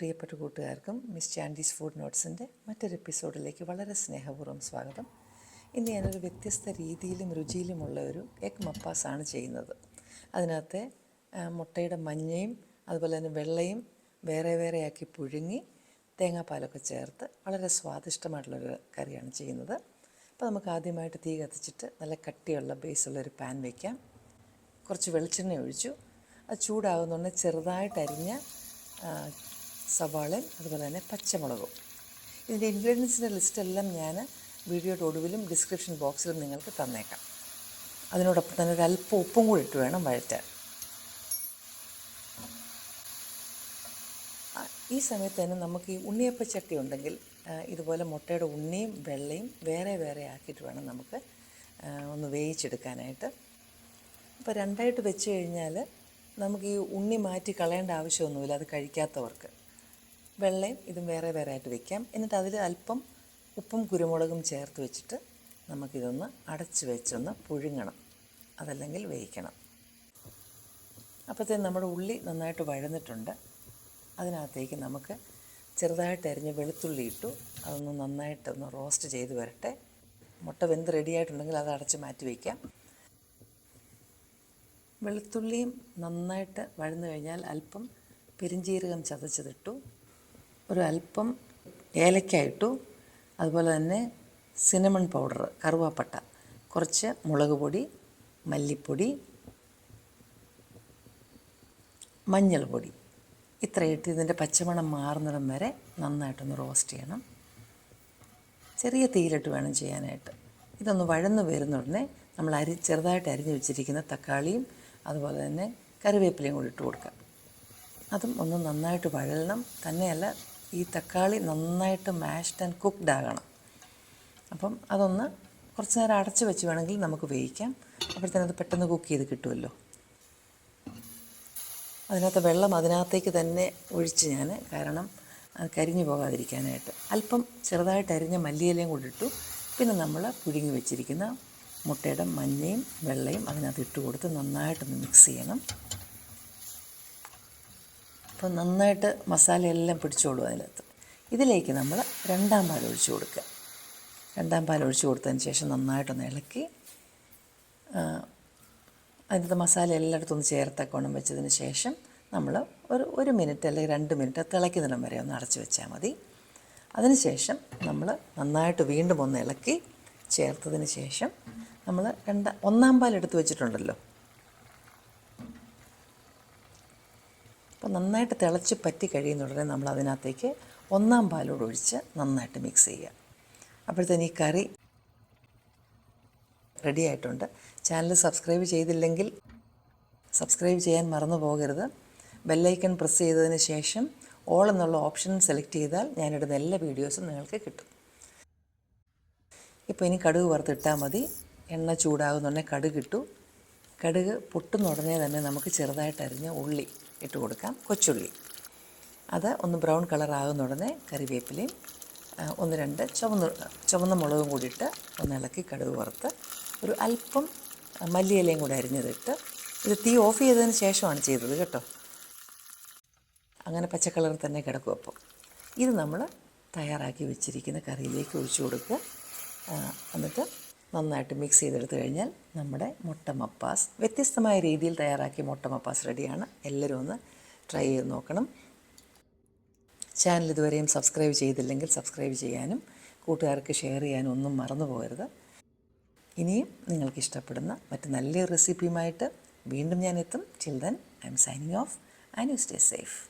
പ്രിയപ്പെട്ട കൂട്ടുകാർക്കും miss ചാൻഡീസ് food നോട്ട്സിന്റെ മറ്റൊരു എപ്പിസോഡിലേക്ക് വളരെ സ്നേഹപൂർവം സ്വാഗതം. ഇന്ന് ഞാനൊരു വ്യത്യസ്ത രീതിയിലും രുചിയിലുമുള്ള ഒരു എഗ് മപ്പാസാണ് ചെയ്യുന്നത്. അതിനകത്തെ മുട്ടയുടെ മഞ്ഞയും അതുപോലെ തന്നെ വെള്ളയും വേറെ വേറെയാക്കി പുഴുങ്ങി തേങ്ങാപ്പാലൊക്കെ ചേർത്ത് വളരെ സ്വാദിഷ്ടമായിട്ടുള്ളൊരു കറിയാണ് ചെയ്യുന്നത്. അപ്പോൾ നമുക്ക് ആദ്യമായിട്ട് തീ കത്തിച്ചിട്ട് നല്ല കട്ടിയുള്ള ബേസുള്ളൊരു പാൻ വയ്ക്കാം കുറച്ച് വെളിച്ചെണ്ണ ഒഴിച്ചു. അത് ചൂടാകുന്നുണ്ടെങ്കിൽ ചെറുതായിട്ട് അരിഞ്ഞ ആ, സവാളയും അതുപോലെ തന്നെ പച്ചമുളകും. ഇതിന്റെ ഇൻഗ്രീഡിയൻസിന്റെ ലിസ്റ്റെല്ലാം ഞാൻ വീഡിയോയുടെ ഒടുവിലും ഡിസ്ക്രിപ്ഷൻ ബോക്സിലും നിങ്ങൾക്ക് തന്നേക്കാം. അതിനോടൊപ്പം തന്നെ ഒരു അല്പം ഉപ്പും കൂടി ഇട്ട് വേണം വഴറ്റാൻ. ഈ സമയത്ത് തന്നെ നമുക്ക് ഈ ഉണ്ണിയപ്പച്ചട്ടി ഉണ്ടെങ്കിൽ ഇതുപോലെ മുട്ടയുടെ ഉണ്ണിയും വെള്ളയും വേറെ വേറെ ആക്കിയിട്ട് വേണം നമുക്ക് ഒന്ന് വേവിച്ചെടുക്കാനായിട്ട്. അപ്പോൾ രണ്ടായിട്ട് വെച്ച് കഴിഞ്ഞാൽ നമുക്ക് ഈ ഉണ്ണി മാറ്റി കളയേണ്ട ആവശ്യമൊന്നുമില്ല അത് കഴിക്കാത്തവർക്ക്. വെള്ളയും ഇതും വേറെ വേറെ ആയിട്ട് വെക്കാം. എന്നിട്ട് അതിൽ അല്പം ഉപ്പും കുരുമുളകും ചേർത്ത് വെച്ചിട്ട് നമുക്കിതൊന്ന് അടച്ച് വെച്ചൊന്ന് പുഴുങ്ങണം. അതല്ലെങ്കിൽ വേവിക്കണം. അപ്പോഴത്തേന് നമ്മുടെ ഉള്ളി നന്നായിട്ട് വഴന്നിട്ടുണ്ട്. അതിനകത്തേക്ക് നമുക്ക് ചെറുതായിട്ട് അരിഞ്ഞ് വെളുത്തുള്ളി ഇട്ടു. അതൊന്ന് നന്നായിട്ടൊന്ന് റോസ്റ്റ് ചെയ്ത് വരട്ടെ. മുട്ട വെന്ത് റെഡിയായിട്ടുണ്ടെങ്കിൽ അത് അടച്ച് മാറ്റി വയ്ക്കാം വെളുത്തുള്ളിയും നന്നായിട്ട് വഴന്നു കഴിഞ്ഞാൽ അല്പം പെരിഞ്ജീരകം ചതച്ചതിട്ടു. ഒരു അല്പം ഏലക്ക ഇട്ടു അതുപോലെ തന്നെ സിനമൺ പൗഡർ കറുവാപ്പട്ട കുറച്ച് മുളക് പൊടി മല്ലിപ്പൊടി മഞ്ഞൾപ്പൊടി പൊടി. ഇത്രയിട്ട് ഇതിന്റെ പച്ചമണം മാറുന്നിടം വരെ നന്നായിട്ടൊന്ന് റോസ്റ്റ് ചെയ്യണം. ചെറിയ തീയിലിട്ട് വേണം ചെയ്യാനായിട്ട്. ഇതൊന്ന് വഴന്ന് വരുന്ന ഉടനെ നമ്മൾ അരി ചെറുതായിട്ട് അരിഞ്ഞു വെച്ചിരിക്കുന്ന തക്കാളിയും അതുപോലെ തന്നെ കറിവേപ്പിലയും കൂടി ഇട്ട് കൊടുക്കാം അതും ഒന്ന് നന്നായിട്ട് വഴലണം. തന്നെയല്ല ഈ തക്കാളി നന്നായിട്ട് മാഷ്ഡ് ആൻഡ് കുക്ക്ഡ് ആകണം. അപ്പം അതൊന്ന് കുറച്ച് നേരം അടച്ച് വെച്ച് വേണമെങ്കിൽ നമുക്ക് വേവിക്കാം. അപ്പോഴത്തേനും അത് പെട്ടെന്ന് കുക്ക് ചെയ്ത് കിട്ടുമല്ലോ. അതിനകത്ത് വെള്ളം അതിനകത്തേക്ക് തന്നെ ഒഴിച്ച് ഞാൻ കാരണം അത് കരിഞ്ഞു പോകാതിരിക്കാനായിട്ട്. അല്പം ചെറുതായിട്ട് അരിഞ്ഞ മല്ലിയിലയും കൂടി ഇട്ടു. പിന്നെ നമ്മൾ പുഴുങ്ങി വെച്ചിരിക്കുന്ന മുട്ടയുടെ മഞ്ഞയും വെള്ളയും അതിനകത്ത് ഇട്ട് കൊടുത്ത് നന്നായിട്ടൊന്ന് മിക്സ് ചെയ്യണം. അപ്പോൾ നന്നായിട്ട് മസാലയെല്ലാം പിടിച്ചോളൂ അതിനകത്ത്. ഇതിലേക്ക് നമ്മൾ രണ്ടാം പാൽ ഒഴിച്ച് കൊടുക്കുക. രണ്ടാം പാൽ ഒഴിച്ച് കൊടുത്തതിന് ശേഷം നന്നായിട്ടൊന്ന് ഇളക്കി അതിനകത്ത് മസാല എല്ലായിടത്തും ഒന്ന് ചേർത്തക്കോണം വെച്ചതിന് ശേഷം നമ്മൾ ഒരു ഒരു മിനിറ്റ് അല്ലെങ്കിൽ രണ്ട് മിനിറ്റ് തിളയ്ക്കുന്നിടം വരെ ഒന്ന് അടച്ച് വെച്ചാൽ മതി. അതിനുശേഷം നമ്മൾ നന്നായിട്ട് വീണ്ടും ഒന്ന് ഇളക്കി ചേർത്തതിന് ശേഷം നമ്മൾ രണ്ട് ഒന്നാം പാൽ എടുത്ത് വെച്ചിട്ടുണ്ടല്ലോ. അപ്പോൾ നന്നായിട്ട് തിളച്ച് പറ്റി കഴിയുന്ന ഉടനെ നമ്മൾ അതിനകത്തേക്ക് ഒന്നാം പാലോട് ഒഴിച്ച് നന്നായിട്ട് മിക്സ് ചെയ്യുക. അപ്പോഴത്തേന് ഈ കറി റെഡി ആയിട്ടുണ്ട്. ചാനൽ സബ്സ്ക്രൈബ് ചെയ്തില്ലെങ്കിൽ സബ്സ്ക്രൈബ് ചെയ്യാൻ മറന്നു പോകരുത്. ബെല്ലൈക്കൺ പ്രസ് ചെയ്തതിന് ശേഷം ഓൾ എന്നുള്ള ഓപ്ഷൻ സെലക്ട് ചെയ്താൽ ഞാനിടുന്ന എല്ലാ വീഡിയോസും നിങ്ങൾക്ക് കിട്ടും. ഇപ്പോൾ ഇനി കടുക് വറുത്തിട്ടാൽ മതി. എണ്ണ ചൂടാകുന്നുണ്ടെങ്കിൽ കടുക് ഇട്ടു. കടുക് പൊട്ടുന്ന ഉടനെ തന്നെ നമുക്ക് ചെറുതായിട്ട് അരിഞ്ഞ ഉള്ളി ഇട്ട് കൊടുക്കാം. കൊച്ചുള്ളി. അത് ഒന്ന് ബ്രൗൺ കളർ ആകുന്ന ഉടനെ കറിവേപ്പിലയും ഒന്ന് രണ്ട് ചുവന്ന ചുവന്ന മുളകും കൂടിയിട്ട് ഒന്ന് ഇളക്കി കടുക് വറുത്ത് ഒരു അല്പം മല്ലിയിലയും കൂടി അരിഞ്ഞതിട്ട് ഇത് തീ ഓഫ് ചെയ്തതിന് ശേഷമാണ് ചെയ്തത് കേട്ടോ. അങ്ങനെ പച്ചക്കളറിൽ തന്നെ കിടക്കും അപ്പോൾ. ഇത് നമ്മൾ തയ്യാറാക്കി വെച്ചിരിക്കുന്ന കറിയിലേക്ക് ഒഴിച്ചു കൊടുക്കുക. എന്നിട്ട് നന്നായിട്ട് മിക്സ് ചെയ്തെടുത്ത് കഴിഞ്ഞാൽ നമ്മുടെ മുട്ട മപ്പാസ് വ്യത്യസ്തമായ രീതിയിൽ തയ്യാറാക്കിയ മുട്ട മപ്പാസ് റെഡിയാണ്. എല്ലാവരും ഒന്ന് ട്രൈ ചെയ്ത് നോക്കണം. ചാനൽ ഇതുവരെയും സബ്സ്ക്രൈബ് ചെയ്തില്ലെങ്കിൽ സബ്സ്ക്രൈബ് ചെയ്യാനും കൂട്ടുകാർക്ക് ഷെയർ ചെയ്യാനും ഒന്നും മറന്നു പോകരുത്. ഇനിയും നിങ്ങൾക്ക് ഇഷ്ടപ്പെടുന്ന മറ്റ് നല്ല റെസിപ്പിയുമായിട്ട് വീണ്ടും ഞാൻ എത്തും. Children I am signing off and you stay safe